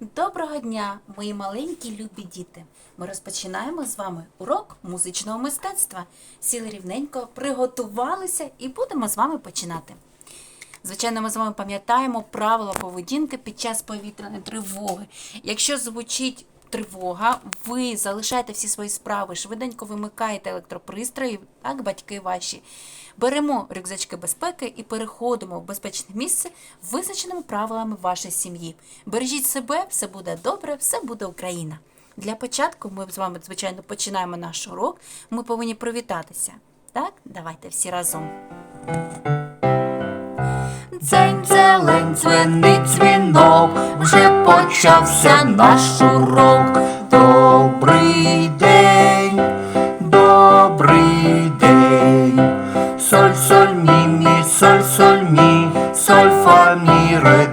Доброго дня, мої маленькі любі діти. Ми розпочинаємо з вами урок музичного мистецтва. Сіли рівненько, приготувалися і будемо з вами починати. Звичайно, ми з вами пам'ятаємо правила поведінки під час повітряної тривоги. Якщо звучить тривога, ви залишаєте всі свої справи, швиденько вимикаєте електропристрої, так, батьки ваші. Беремо рюкзачки безпеки і переходимо в безпечне місце визначеними правилами вашої сім'ї. Бережіть себе, все буде добре, все буде Україна. Для початку ми з вами, звичайно, починаємо наш урок. Ми повинні привітатися. Так, давайте всі разом. Дзень зелень дзвенить дзвінок, вже почався наш урок. Добрий день, добрий день. Соль, соль, мі, мі, соль, соль, мі, соль, фа, мі, ре,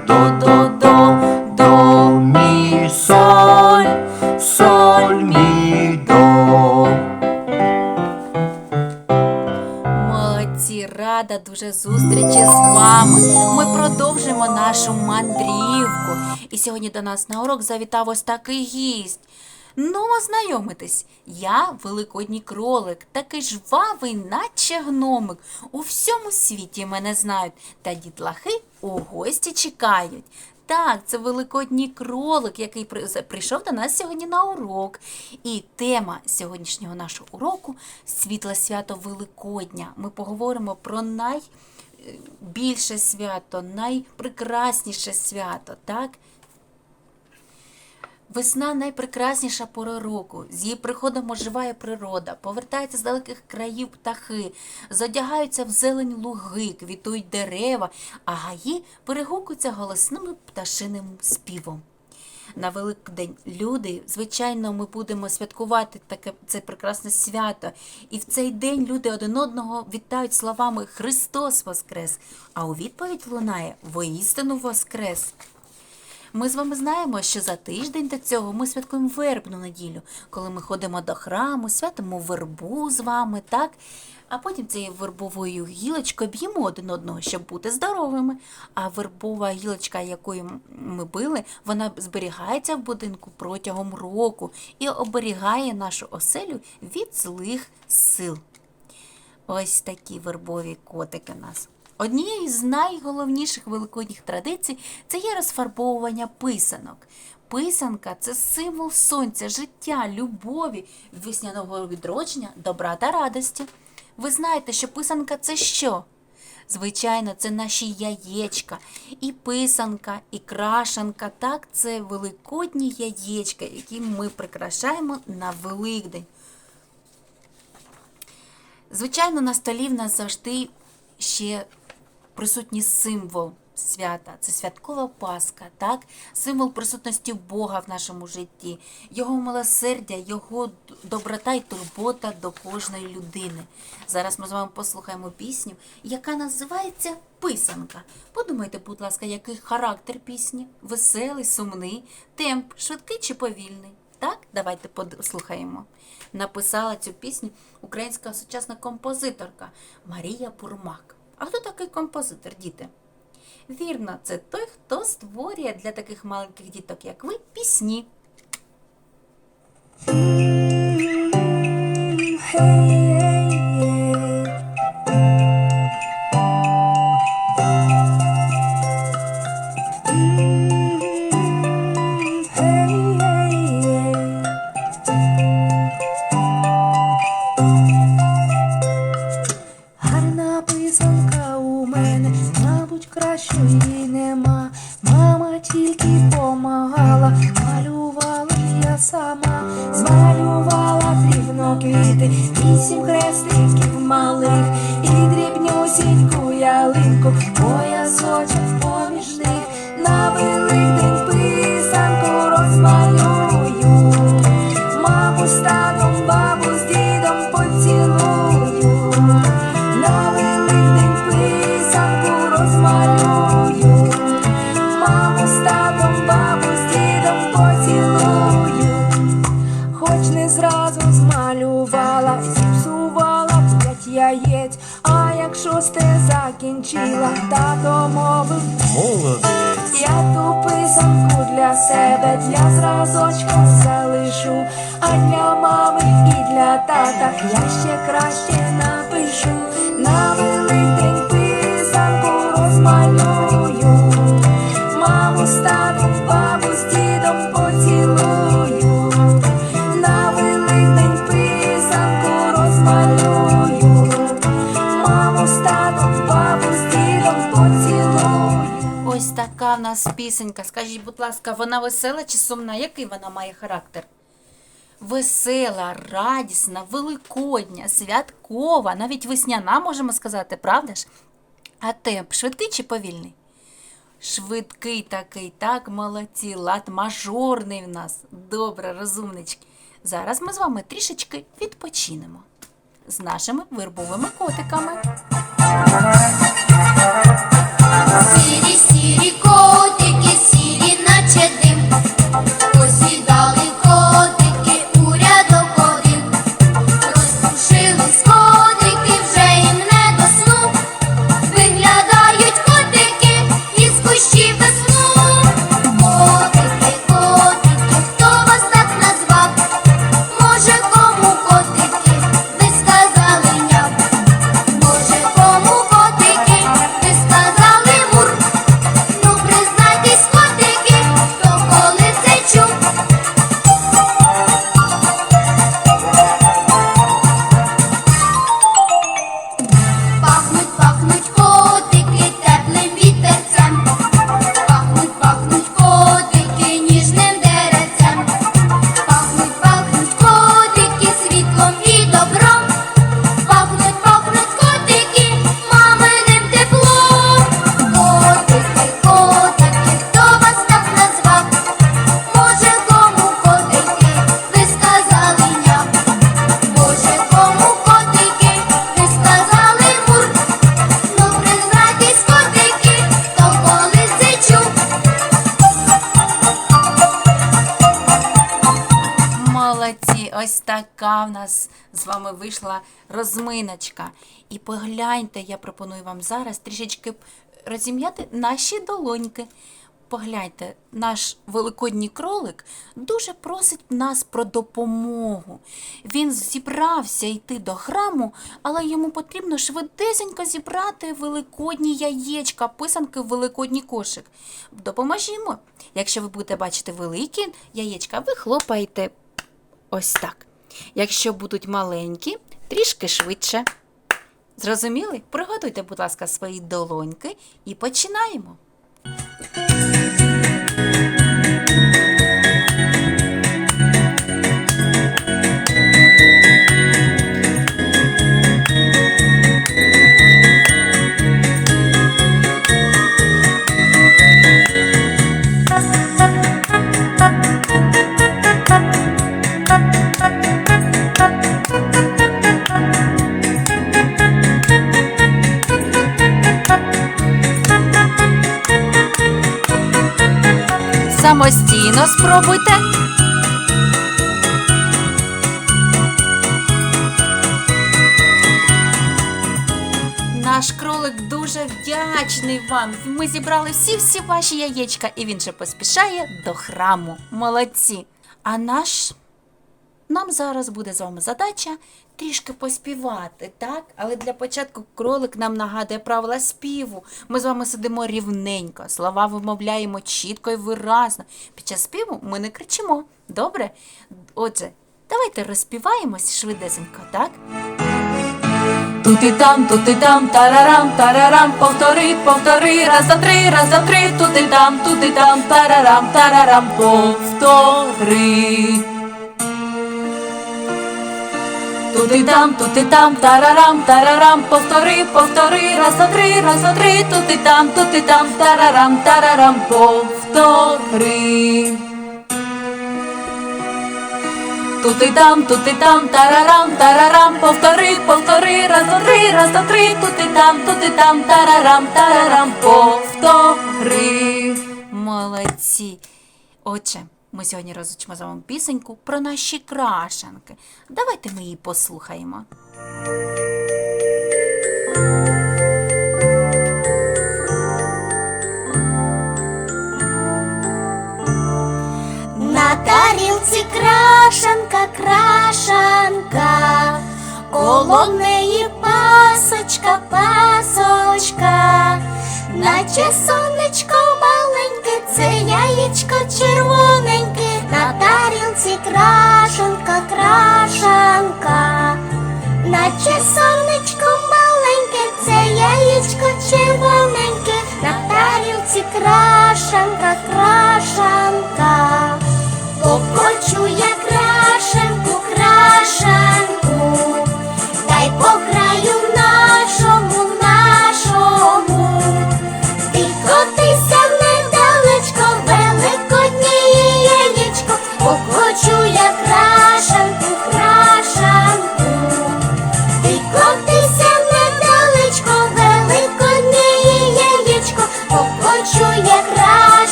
дуже зустрічі з вами. Ми продовжимо нашу мандрівку. І сьогодні до нас на урок завітав ось такий гість. Ну, ознайомитись, я великодній кролик, такий жвавий, наче гномик. У всьому світі мене знають, та дітлахи у гості чекають. Так, це великодній кролик, який при- прийшов до нас сьогодні на урок. І тема сьогоднішнього нашого уроку світле свято Великодня. Ми поговоримо про найбільше свято, найпрекрасніше свято, так? Весна найпрекрасніша пора року. З її приходом оживає природа, повертаються з далеких країв птахи, зодягаються в зелень луги, квітують дерева, а гаї перегукуються голосним пташиним співом. На Великдень люди, звичайно, ми будемо святкувати таке це прекрасне свято. І в цей день люди один одного вітають словами Христос Воскрес! А у відповідь лунає Воістину Воскрес! Ми з вами знаємо, що за тиждень до цього ми святкуємо вербну неділю, коли ми ходимо до храму, святимо вербу з вами, так? А потім цією вербовою гілочкою б'ємо один одного, щоб бути здоровими. А вербова гілочка, якою ми били, вона зберігається в будинку протягом року і оберігає нашу оселю від злих сил. Ось такі вербові котики у нас. Однією з найголовніших великодніх традицій це є розфарбовування писанок. Писанка це символ сонця, життя, любові, весняного відродження, добра та радості. Ви знаєте, що писанка це що? Звичайно, це наші яєчка, і писанка, і крашанка. Так, це великодні яєчка, які ми прикрашаємо на Великдень. Звичайно, на столі в нас завжди ще присутній символ свята. Це святкова Пасха, так? Символ присутності Бога в нашому житті, Його милосердя, Його доброта і турбота до кожної людини. Зараз ми з вами послухаємо пісню, яка називається Писанка. Подумайте, будь ласка, який характер пісні? Веселий, сумний, темп, швидкий чи повільний? Так, давайте послухаємо. Написала цю пісню українська сучасна композиторка Марія Бурмак. А хто такий композитор, діти? Вірно, це той, хто створює для таких маленьких діток, як ви, пісні. Гарна кращої нема. Мама тільки помагала, малювала я сама, змалювала дрібно квіти, вісім хрестиків малих. І дрібнюсіньку ялинку, поясочок поміж них. На великдень нас пісенька. Скажіть, будь ласка, вона весела чи сумна? Який вона має характер? Весела, радісна, великодня, святкова, навіть весняна, можемо сказати, правда ж? А темп швидкий чи повільний? Швидкий такий, так, молодці, лад мажорний в нас. Добре, розумнички. Зараз ми з вами трішечки відпочинемо з нашими вербовими котиками. Сірі, сірі нас з вами вийшла розминочка. І погляньте, я пропоную вам зараз трішечки розім'яти наші долоньки. Погляньте, наш великодній кролик дуже просить нас про допомогу. Він зібрався йти до храму, але йому потрібно швидесенько зібрати великодні яєчка, писанки в великодній кошик. Допоможімо. Якщо ви будете бачити великі яєчка, ви хлопаєте ось так. Якщо будуть маленькі, трішки швидше. Зрозуміли? Приготуйте, будь ласка, свої долоньки і починаємо. Самостійно спробуйте. Наш кролик дуже вдячний вам. Ми зібрали всі-всі ваші яєчка, і він ще поспішає до храму. Молодці. А наш нам зараз буде з вами задача трішки поспівати, так? Але для початку кролик нам нагадує правила співу. Ми з вами сидимо рівненько, слова вимовляємо чітко і виразно. Під час співу ми не кричимо. Добре? Отже, давайте розпіваємось швидесенько, так? Тут і там, тут і там, тарарам, тарарам, повтори, повтори, раз, два, три, раз, два, три, тут і там, тут і там, тарарам, тарарам, повтори. Тут і там, тут і там, тарарам, тарарам, повтори, повтори, раз, три, раз, три, тут і там, тут і там, тарарам, тарарам, повтори. Тут і там, тут і там, тарарам, тарарам, повтори, повтори, раз, два, три, раз, три, тут і там, тут і там, тарарам, тарарам, повтори. Молодці. Отже, ми сьогодні розучмо з вами пісеньку про наші крашенки. Давайте ми її послухаємо. На тарілці крашенка, крашенка, коло неї пасочка, пасочка, наче сонечко маленьке, це яєчко червоне. Плаче сонечко маленьке, це яєчко червоненьке, на тарілці крашанка краша.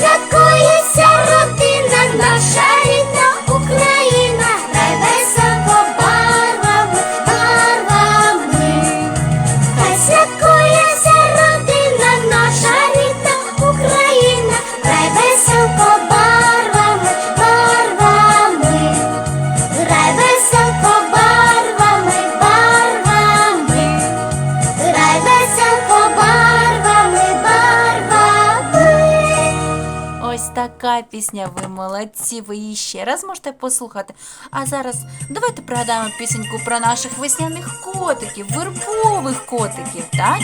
святку. така пісня. Ви молодці, ви її ще раз можете послухати. А зараз давайте пригадаємо пісеньку про наших весняних котиків, вербових котиків, так?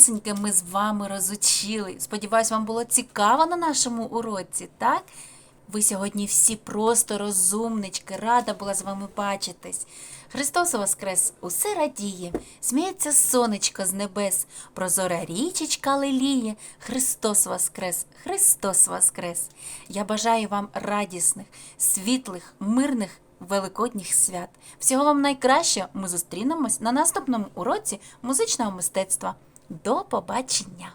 пісеньки ми з вами розучили. Сподіваюсь, вам було цікаво на нашому уроці, так? Ви сьогодні всі просто розумнички, рада була з вами бачитись. Христос Воскрес усе радіє, сміється сонечко з небес, прозора річечка леліє, Христос Воскрес, Христос Воскрес! Я бажаю вам радісних, світлих, мирних, великодніх свят. Всього вам найкраще ми зустрінемось на наступному уроці музичного мистецтва. До побачення!